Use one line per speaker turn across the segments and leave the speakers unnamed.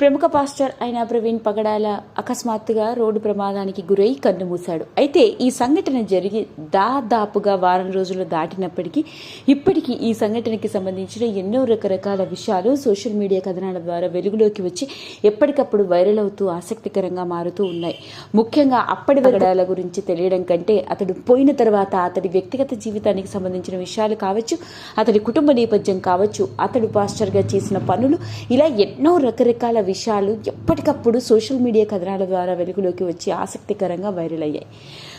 ప్రముఖ పాస్టర్ అయిన ప్రవీణ్ పగడాల అకస్మాత్తుగా రోడ్డు ప్రమాదానికి గురై కన్నుమూశాడు అయితే ఈ సంఘటన జరిగి దాదాపుగా వారం రోజులు దాటినప్పటికీ ఇప్పటికీ ఈ సంఘటనకి సంబంధించిన ఎన్నో రకరకాల విషయాలు సోషల్ మీడియా కథనాల ద్వారా వెలుగులోకి వచ్చి ఎప్పటికప్పుడు వైరల్ అవుతూ ఆసక్తికరంగా మారుతూ ఉన్నాయి. ముఖ్యంగా అప్పటి పగడాల గురించి తెలియడం కంటే అతడు పోయిన తర్వాత అతడి వ్యక్తిగత జీవితానికి సంబంధించిన విషయాలు కావచ్చు అతడి కుటుంబ నేపథ్యం కావచ్చు అతడు పాస్టర్గా చేసిన పనులు ఇలా ఎన్నో రకరకాల విషయాలు ఎప్పటికప్పుడు సోషల్ మీడియా కథనాల ద్వారా వెలుగులోకి వచ్చి ఆసక్తికరంగా వైరల్ అయ్యాయి.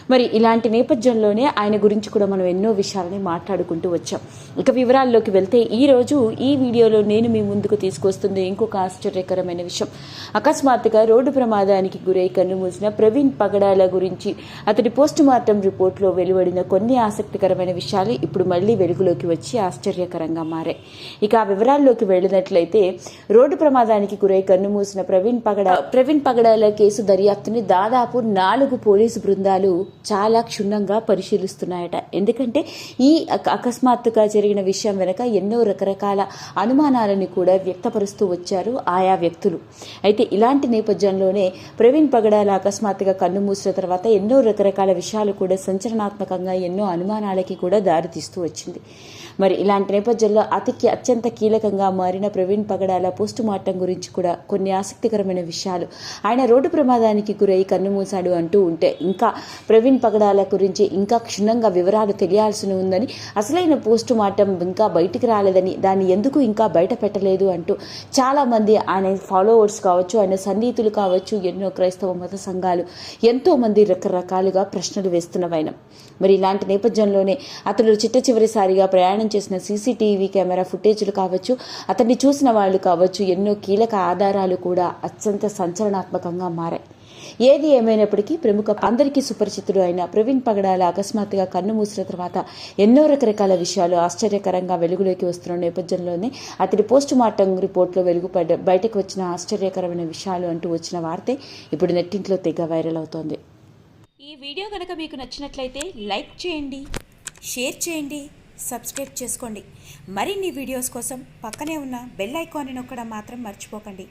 మరి ఇలాంటి నేపథ్యంలోనే ఆయన గురించి కూడా మనం ఎన్నో విషయాలని మాట్లాడుకుంటూ వచ్చాం. ఇక వివరాల్లోకి వెళ్తే ఈ రోజు ఈ వీడియోలో నేను మీ ముందుకు తీసుకొస్తుంది ఇంకొక ఆశ్చర్యకరమైన విషయం. అకస్మాత్తుగా రోడ్డు ప్రమాదానికి గురై కన్నుమూసిన ప్రవీణ్ పగడాల గురించి అతడి పోస్ట్ మార్టం రిపోర్ట్లో వెలువడిన కొన్ని ఆసక్తికరమైన విషయాలు ఇప్పుడు మళ్ళీ వెలుగులోకి వచ్చి ఆశ్చర్యకరంగా మారాయి. ఇక ఆ వివరాల్లోకి వెళ్ళినట్లయితే రోడ్డు ప్రమాదానికి గురై కన్నుమూసిన ప్రవీణ్ పగడ ప్రవీణ్ పగడాల కేసు దర్యాప్తుని దాదాపు నాలుగు పోలీసు బృందాలు చాలా క్షుణ్ణంగా పరిశీలిస్తున్నాయట. ఎందుకంటే ఈ అకస్మాత్తుగా జరిగిన విషయం వెనక ఎన్నో రకరకాల అనుమానాలను కూడా వ్యక్తపరుస్తూ వచ్చారు ఆయా వ్యక్తులు. అయితే ఇలాంటి నేపథ్యంలోనే ప్రవీణ్ పగడాల అకస్మాత్తుగా కన్ను మూసిన తర్వాత ఎన్నో రకరకాల విషయాలు కూడా సంచలనాత్మకంగా ఎన్నో అనుమానాలకి కూడా దారితీస్తూ వచ్చింది. మరి ఇలాంటి నేపథ్యంలో అతి అత్యంత కీలకంగా మారిన ప్రవీణ్ పగడాల పోస్టు మార్టం గురించి కూడా కొన్ని ఆసక్తికరమైన విషయాలు ఆయన రోడ్డు ప్రమాదానికి గురై కన్నుమూశాడు అంటూ ఉంటే ఇంకా ప్రవీణ్ పగడాల గురించి ఇంకా క్షుణ్ణంగా వివరాలు తెలియాల్సి ఉందని అసలైన పోస్టు మార్టం ఇంకా బయటికి రాలేదని దాన్ని ఎందుకు ఇంకా బయట పెట్టలేదు అంటూ చాలా మంది ఆయన ఫాలోవర్స్ కావచ్చు ఆయన సన్నిహితులు కావచ్చు ఎన్నో క్రైస్తవ మత సంఘాలు ఎంతోమంది రకరకాలుగా ప్రశ్నలు వేస్తున్నవైన మరి ఇలాంటి నేపథ్యంలోనే అతడు చిట్ట చివరిసారిగా ప్రయాణం చేసిన సీసీటీవీ కెమెరా ఫుటేజ్లు కావచ్చు అతన్ని చూసిన వాళ్ళు కావచ్చు ఎన్నో కీలక ఆధారాలు కూడా అత్యంత సంచలనాత్మకంగా మారాయి. ఏది ఏమైనప్పటికీ ప్రముఖ అందరికీ సుపరిచితుడు అయిన ప్రవీణ్ పగడాల అకస్మాత్తుగా కన్ను మూసిన తర్వాత ఎన్నో రకరకాల విషయాలు ఆశ్చర్యకరంగా వెలుగులోకి వస్తున్న నేపథ్యంలోనే అతడి పోస్ట్ మార్టం రిపోర్ట్లో వెలుగుపడ్డ బయటకు వచ్చిన ఆశ్చర్యకరమైన విషయాలు అంటూ వచ్చిన వార్తే ఇప్పుడు నెట్టింట్లో తెగ వైరల్ అవుతోంది.
ఈ వీడియో కనుక మీకు నచ్చినట్లయితే లైక్ చేయండి షేర్ చేయండి సబ్స్క్రైబ్ చేసుకోండి. మరిన్ని వీడియోస్ కోసం పక్కనే ఉన్న బెల్ ఐకాన్ని నొక్కడం మాత్రం మర్చిపోకండి.